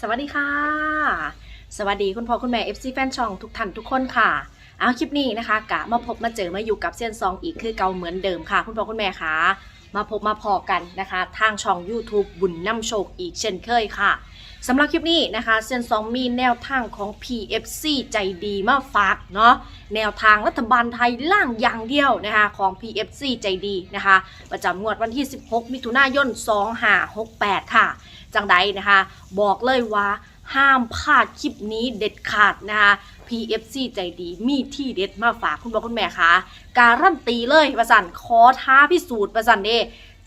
สวัสดีค่ะ สวัสดีคุณพ่อคุณแม่ FC แฟนช่องทุกท่านทุกคนค่ะ เอาคลิปนี้นะคะกะมาพบมาเจอมาอยู่กับเซียนซองอีกคือเก่าเหมือนเดิมค่ะ คุณพ่อคุณแม่ค่ะ มาพบมาพอกันนะคะ ทางช่อง YouTube บุญน้ำโชคอีกเช่นเคยค่ะ สำหรับคลิปนี้นะคะเซียนซองมีแนวทางของ PFC ใจดีมาฝากเนาะแนวทางรัฐบาลไทยล่างอย่างเดียวนะคะของ PFC ใจดีนะคะ ประจำงวดวันที่ 16 มิถุนายน 2568 ค่ะ จังใดนะคะ บอกเลยว่าห้ามพลาดคลิปนี้เด็ดขาดนะคะ PFC ใจดีมีที่เด็ดมาฝากคุณพ่อคุณแม่คะการันตีเลยประสันขอท้าพิสูจน์ประสันเด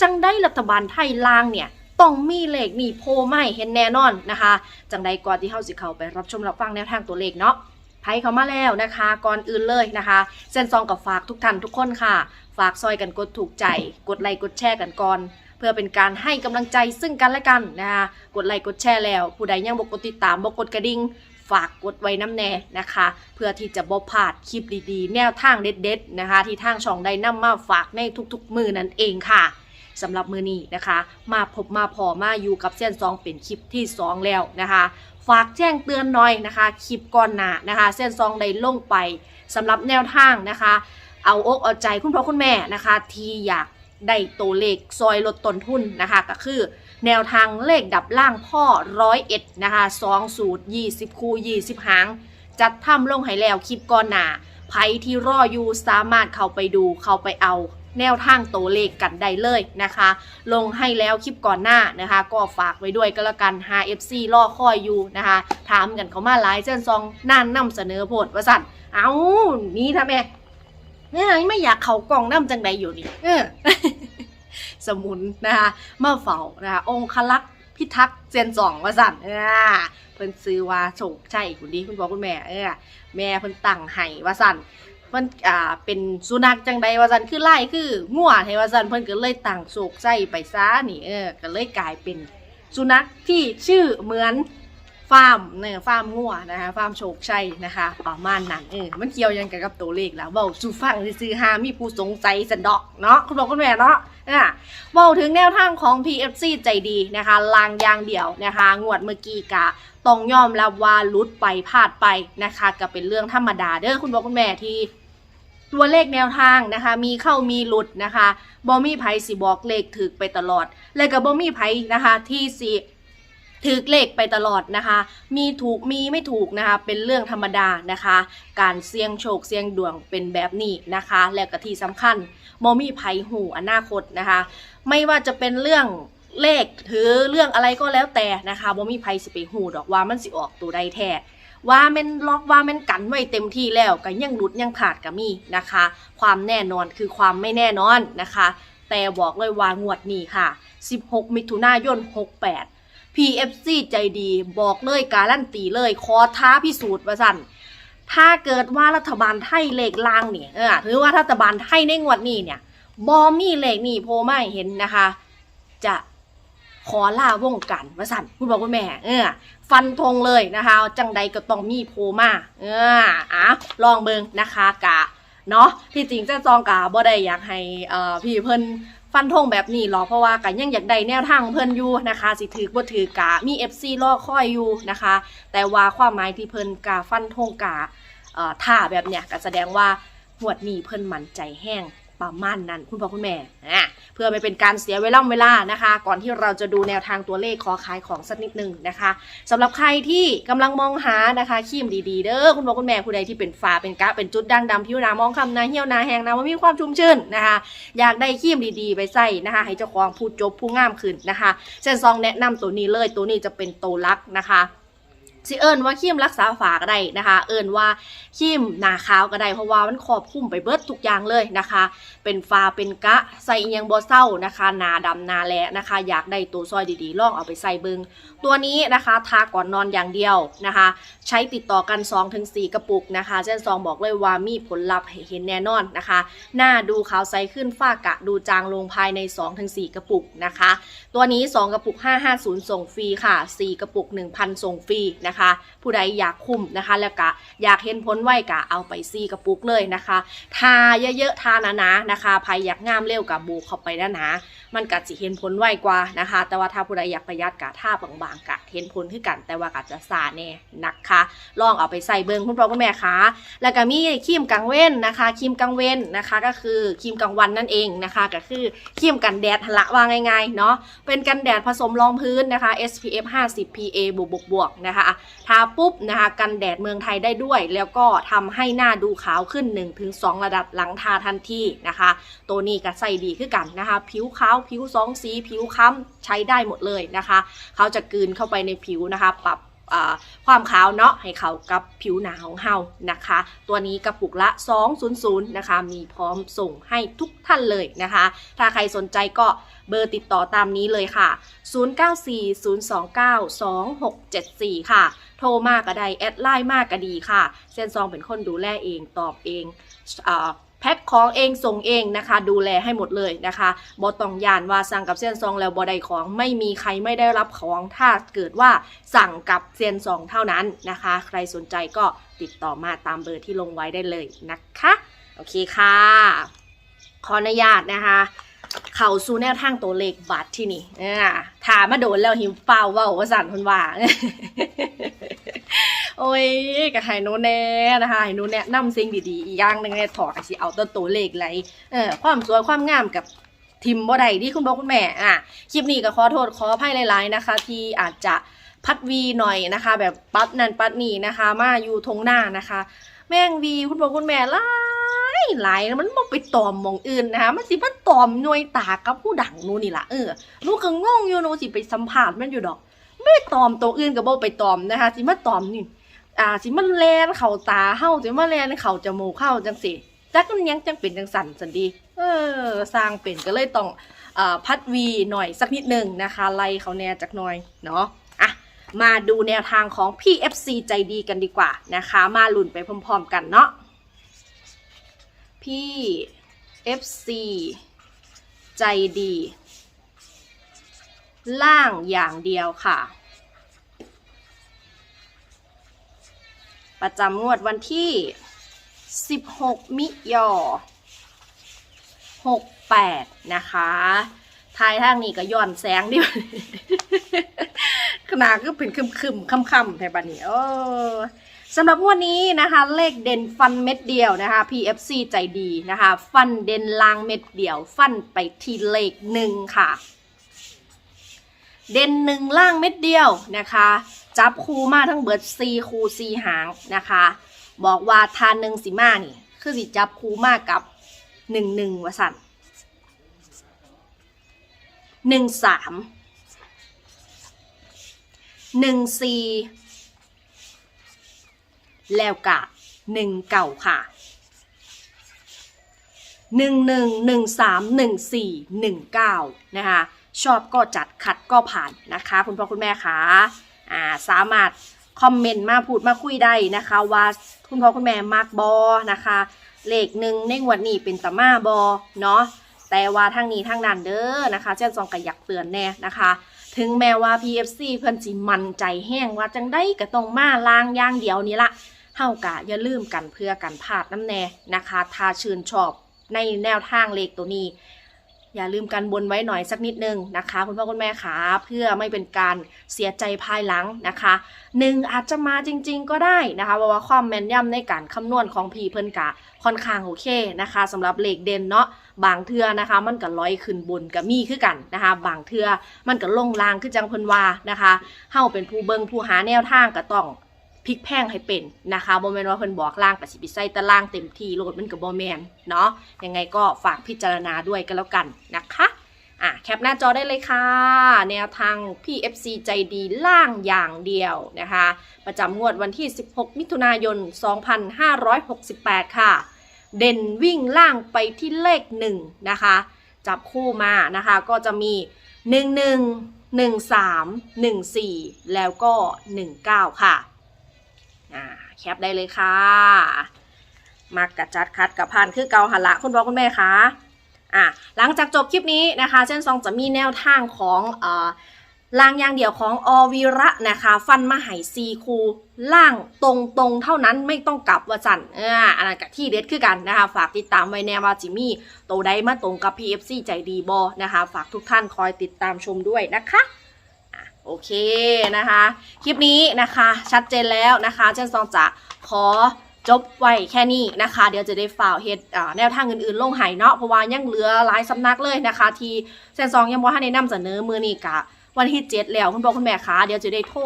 จังได้รัฐบาลไทยล่างเนี่ย ต้องมีเลขนี่โพไม่เห็นแน่นอนนะคะ จังใดก่อนที่เฮาสิเข้าไปรับชมรับฟังแนวทางตัวเลขเนาะไพ่เข้ามาแล้วนะคะ ก่อนอื่นเลยนะคะเส้นซองกับฝากทุกท่านทุกคนค่ะ ฝากซอยกันกดถูกใจ กดไลค์กดแชร์กันก่อนเพื่อเป็นการให้กำลังใจซึ่งกันและกันนะคะกดไลค์กดแชร์แล้ว ผู้ใดยังบ่กดติดตามบ่กดกระดิ่งฝากกดไว้น้ำแน่นะคะ เพื่อที่จะบ่พลาดคลิปดีๆ แนวทางเด็ดๆนะคะ ที่ทางช่องได้นำมาฝากในทุกๆมือนั่นเองค่ะ สำหรับมือนี้นะคะ มาพบมาพอมาอยู่กับเส้นซองเป็นคลิปที่ 2 แล้วนะคะ ฝากแจ้งเตือนหน่อยนะคะคลิปก่อนหน้านะคะเส้นซองได้ลงไปสำหรับแนวทางนะคะ เอาอกเอาใจคุณพ่อคุณแม่นะคะ ที่อยากได้ตัวเลขซอยลดต้นทุนนะคะ ก็คือแนวทางเลขดับล่างพ่อร้อยเอ็ดนะคะสองสูตรยี่สิบคูยี่สิบหาง จัดทำลงให้แล้วคลิปก่อนหน้าไผที่รออยู่สามารถเข้าไปดูเข้าไปเอา แนวทางตัวเลขกันได้เลยนะคะ ลงให้แล้วคลิปก่อนหน้านะคะ ก็ฝากไว้ด้วยก็แล้วกัน 5FC รอคอยอยู่นะคะ ถามกันเขามาหลายเส้นซองน่านนำเสนอโพดว่าสั่นเอานี่ทำไมเนี่ยไม่อยากเขากล่องน้ำจังใดอยู่นี่เออสมุนนะคะมาเฝ้านะคะองคลักษ์พิทักษ์เซนสองว่าสั่นอ่าเพิ่นซื้อว่าโฉกใช่คุณดีคุณพ่อคุณแม่เออแม่เพิ่นตั้งให้ว่าสั่น มันอ่าเป็นสุนัขจังใดว่าซั่นคือไล่คือง่วให้ว่าซั่นเพิ่นก็เลยต่างโศกใจไปซะนี่เออก็เลยกลายเป็นสุนัขที่ชื่อเหมือน ฟาร์มเนี่ยฟาร์มงัวนะคะฟาร์มโชคชัยนะคะประมาณนั้นเออมันเกี่ยวยังกับตัวเลขแล้วเว้าสู่ฟังซื่อหามีผู้สงสัยสันดอกเนาะคุณบอกคุณแม่เนาะอะเว้าถึงแนวทางของ PFC ใจดีนะคะลางยางเดี่ยวนะคะ งวดเมื่อกี้กะต้องยอมรับว่าลุดไปพลาดไปนะคะก็เป็นเรื่องธรรมดาเด้อคุณบอกคุณแม่ที่ตัวเลขแนวทางนะคะมีเข้ามีหลุดนะคะบอมี่ไพสิบอกเลขถึกไปตลอด และกับบอมี่ไพนะคะที่สิ ถึกเลขไปตลอดนะคะ มีถูกมีไม่ถูกนะคะ เป็นเรื่องธรรมดานะคะ การเสี่ยงโชคเสี่ยงดวงเป็นแบบนี้นะคะ และก็ที่สำคัญบอมี่ไพหูอนาคตนะคะ ไม่ว่าจะเป็นเรื่องเลขหรือเรื่องอะไรก็แล้วแต่นะคะบอมี่ไพสิไปหูดอกว่ามันสิออกตัวใดแท้ว่ามันล็อกว่ามันกันไว้เต็มที่แล้วก็ยังหลุดยังขาดก็มีนะคะ ความแน่นอนคือความไม่แน่นอนนะคะ แต่บอกเลยว่างวดนี้ค่ะ 16 มิถุนายน 68 PFC ใจดีบอกเลยการันตีเลย ขอท้าพิสูจน์ว่าสั่นถ้าเกิดว่ารัฐบาลไทยเลขล่างเนี่ยเออหรือว่ารัฐบาลไทยในงวดนี้เนี่ยบอมีเลขนี่โพไม่เห็นนะคะ จะขอล่าวงการว่าสั่นคุณบอกคุณแม่ เออ ฟันธงเลยนะคะ จังใดก็ต้องมีโพมาเอออะลองเบิงนะคะกะเนาะที่จริงเจ้าจองกะบ่ได้อยากให้เอ่อพี่เพิ่น ฟันธงแบบนี้หรอกเพราะว่ากันยังอยากได้แนวทางของเพิ่นอยู่นะคะ สิถือบ่ถือกะมี FC รอคอยอยู่นะคะ แต่ว่าความหมายที่เพิ่นกะฟันธงกะเอ่อท่าแบบเนี้ยก็แสดงว่าหวดนี้เพิ่นมั่นใจแห้ง ประมาณนั้นคุณพ่อคุณแม่อะเพื่อไม่เป็นการเสียเวลาเวลานะคะ ก่อนที่เราจะดูแนวทางตัวเลขขอขายของสักนิดนึงนะคะสำหรับใครที่กำลังมองหานะคะครีมดีๆเด้อคุณพ่อคุณแม่ผู้ใดที่เป็นฝ้าเป็นกะเป็นจุดด่างดำผิวหนามองคำนาเหี่ยวนาแหงนาว่ามีความชุ่มชื่นนะคะ อยากได้ครีมดีๆ ไปใส่นะคะ ให้เจ้าของผู้จบผู้งามขึ้นนะคะเซนซองแนะนำตัวนี้เลยตัวนี้จะเป็นโตลักนะคะ สิเอิญว่าครีมรักษาฝาก็ได้นะคะ เอิญว่าครีมหนาขาวก็ได้เพราะว่ามันครอบคลุมไปเบิดทุกอย่างเลยนะคะ เป็นฟ้าเป็นกะใส่ยังบ่เศร้านะคะหนาดำหนาแลนะคะ อยากได้ตัวซอยดีๆลองเอาไปใส่เบิง ตัวนี้นะคะทาก่อนนอนอย่างเดียวนะคะ ใช้ติดต่อกัน 2-4 กระปุกนะคะเช่นซองบอกเลยว่ามีผลลัพธ์เห็นแน่นอนนะคะ หน้าดูขาวใสขึ้นฝ้ากระดูจางลงภายใน 2-4 กระปุกนะคะ ตัวนี้ 2 กระปุก 550 ส่งฟรีค่ะ 4 กระปุก 1,000 ส่งฟรีนะคะ ผู้ใดอยากคุ้มนะคะ แล้วก็อยากเห็นผลไวกะเอาไปซีกระปุกเลยนะคะทาเยอะๆทาหนาๆนะคะใครอยากงามเร็วกับบูเข้าไปหนาๆมันกัดสิเห็นผลไวกว่านะคะ แต่ว่าถ้าผู้ใดอยากประหยัดกะท่าบางกะเห็นผลขึ้นกันแต่ว่ากัดจะซาแน่นะคะ ลองเอาไปใส่เบิงคุณพ่อคุณแม่คะแล้วก็มีครีมกังเว้นนะคะครีมกังเว้นนะคะ ก็คือครีมกลางวันนั่นเองนะคะ ก็คือครีมกันแดดหนละว่าง่ายๆเนาะเป็นกันแดดผสมรองพื้นนะคะ SPF 50 PA บวกบวกๆนะคะทาปุ๊บนะคะกันแดดเมืองไทยได้ด้วย แล้วก็ทำให้หน้าดูขาวขึ้น 1-2 ระดับหลังทาทันทีนะคะ ตัวนี้ก็ใส่ดีขึ้นกันนะคะ ผิวขาวผิวสองสีผิวค้ำใช้ได้หมดเลยนะคะ เขาจะกลืนเข้าไปในผิวนะคะ ปรับความขาวเนาะให้เขากับผิวหนาของเฮานะคะ ตัวนี้กระปุกละ 200 นะคะ มีพร้อมส่งให้ทุกท่านเลยนะคะ ถ้าใครสนใจก็เบอร์ติดต่อตามนี้เลยค่ะ 0940292674 ค่ะ โทรมากก็ได้ แอดไลน์มากก็ดีค่ะเซนซองเป็นคนดูแลเองตอบเองอ แพ็คของเองส่งเองนะคะ ดูแลให้หมดเลยนะคะบอต้องยานว่าสั่งกับเซียนซองแล้วบอได้ของไม่มีใครไม่ได้รับของถ้าเกิดว่าสั่งกับเซียนซองเท่านั้นนะคะ ใครสนใจก็ติดต่อมาตามเบอร์ที่ลงไว้ได้เลยนะคะโอเคค่ะ ขออนุญาตนะคะ เข่าสู่แนวทางตัวเลขบัตรที่นี่อ่าถามมาโดนแล้วหิวเปล่าว่าว่าสั่นคนว่า โอ้ยกะไห้โนแน่นะคะไห้โนแนะนำสิ่งดีๆอีกอย่างหนึงเนี่ยถอดสิเอาตัวตัวเลขไรเออความสวยความงามกับทิมบ่ได้ที่คุณพ่อคุณแม่อะคลิปนี้ก็ขอโทษขออภัยหลาย ๆนะคะ ที่อาจจะพัดวีหน่อยนะคะ แบบปัดนันปัดนี่นะคะ มาอยู่ทงหน้านะคะ แม่งวีคุณพ่อคุณแม่หลายหลายมันบ่ไปตอมมองอื่นนะคะมันสิมาตอมหน่วยตากับผู้ดังนู่นนี่ล่ะเออนูก็งงอยู่นูสิไปสัมภาษณ์มันอยู่ดอก ไม่ตอมตัวอื่นก็บ่ไปตอมนะคะสิมาตอมนี่ อ่าสิมันแลนเข่าตาเฮาสิมาแลนเข่าจมูกเฮาจังสิจักมันยังจังเป็นจังสั่นสันดี เออ สร้างเป็นก็เลยต้องอ่าพัดวีหน่อยสักนิดหนึ่งนะคะ ไล่เขาแน่จักหน่อยเนาะอะมาดูแนวทางของ PFC ใจดีกันดีกว่านะคะ มาลุ้นไปพร้อมๆกันเนาะ PFC ใจดี ล่างอย่างเดียวค่ะ ประจำงวดวันที่ 16 มิยอ68 นะคะทายทางนี้ก็ย้อนแสงดิขนาดก็เป็นคึมๆค่ำแต่บัดนี้โอ้สำหรับงวดนี้นะคะ เลขเด่นฟันเม็ดเดียวนะคะ PFC ใจดีนะคะ ฟันเด่นลางเม็ดเดียว ฟันไปที่เลขหนึ่งค่ะ เด่นหนึ่งล่างเม็ดเดียวนะคะ จับคูมาทั้งเบิดซีคูซีหางนะคะ บอกว่าทานหนึ่งสิมานี่ คือสิจับคูมากับหนึ่งหนึ่งวสันหนึ่งสามหนึ่งสี่แล้วกะหนึ่งเก่าค่ะหนึ่งหนึ่งหนึ่งสามหนึ่งสี่หนึ่งเก้านะคะ ชอบก็จัดขัดก็ผ่านนะคะ คุณพ่อคุณแม่คะ อ่าสามารถคอมเมนต์มาพูดมาคุยได้นะคะ ว่าคุณพ่อคุณแม่มักบอนะคะ เลขหนึ่งในงวดนี้เป็นตะมาบอเนาะแต่ว่าทางนี้ทางนั้นเด้อนะคะเจ้าซองก็อยากเตือนแน่นะคะ ถึงแม้ว่า PFC เพิ่อนสิมันใจแห้งว่าจังได้ก็ต้องมาล้างย่างเดียวนี่ละเฮากะอย่าลืมกันเพื่อกันพลาดน้ำแน่นะคะ ถ้าชื่นชอบในแนวทางเลขตัวนี้ อย่าลืมกันบนไว้หน่อยสักนิดนึงนะคะคุณพ่อคุณแม่ขาเพื่อไม่เป็นการเสียใจภายหลังนะคะหนึ่งอาจจะมาจริง ๆ ก็ได้นะคะเพราะว่าความแม่นยำในการคำนวณของพีเพิ่นกะค่อนข้างโอเคนะคะสำหรับเลขเด่นเนาะบางเทือนะคะ มันก็ลอยขึ้นบนกับมีคือกันนะคะ บางเทือมันก็ลงลางคือจังเพิ่นว่านะคะเฮาเป็นผู้เบิงผู้หาแนวทางก็ต้อง พลิกแพงให้เป็นนะคะบ่แมนว่าเพิ่นบอกล่างกับสิไส่ตารางเต็มที่โลดมันก็บ่แมนเนาะยังไงก็ฝากพิจารณาด้วยกันแล้วกันนะคะอะแคปหน้าจอได้เลยค่ะ แนวทาง PFC ใจดีล่างอย่างเดียวนะคะ ประจำงวดวันที่ 16 มิถุนายน 2568 ค่ะ เด่นวิ่งล่างไปที่เลข 1 นะคะ จับคู่มานะคะก็จะมี 11 13 14 แล้วก็ 19 ค่ะอ่า แคปได้เลยค่ะมากระจัดคัดกับพันคือเกาหันละคุณพ่อคุณแม่คะอะหลังจากจบคลิปนี้นะคะเส้นซองจะมีแนวทางของเอ่อล่างอย่างเดียวของอวีระนะคะ ฟันมาไห่ซีคูล่างตรงตรงเท่านั้นไม่ต้องกลับว่าจันเอออันนั้นกับที่เด็ดคือกันนะคะ ฝากติดตามไว้แน่ว่าจิมี่โตได้มาตรงกับ PFC ใจดีบอนะคะ ฝากทุกท่านคอยติดตามชมด้วยนะคะ โอเคนะคะ คลิปนี้นะคะชัดเจนแล้วนะคะเจนซองจะขอจบไว้แค่นี้นะคะ เดี๋ยวจะได้ฝ่าเฮ็ดแนวทางอื่นๆลงไห้เนาะเพราะว่ายังเหลือหลายสำนักเลยนะคะ ที่เซนซองยังบ่ทันได้นำเสนอมือนี้กะวันที่เจ็ดแล้วคุณพ่อคุณแม่คะเดี๋ยวจะได้โทร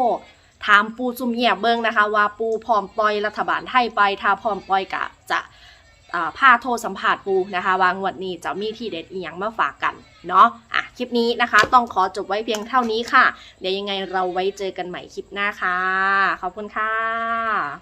ถามปูซุ่มเงียบเบิ้งนะคะ ว่าปูพร้อมปล่อยรัฐบาลไทยไปถ้าพร้อมปล่อยกะจะอ่าโทรสัมภาษณ์ปูนะคะวางวันนี้จะมีที่เด็ดอีหยังมาฝากกันเนาะ คลิปนี้นะคะ ต้องขอจบไว้เพียงเท่านี้ค่ะ เดี๋ยวยังไงเราไว้เจอกันใหม่คลิปหน้าค่ะ ขอบคุณค่ะ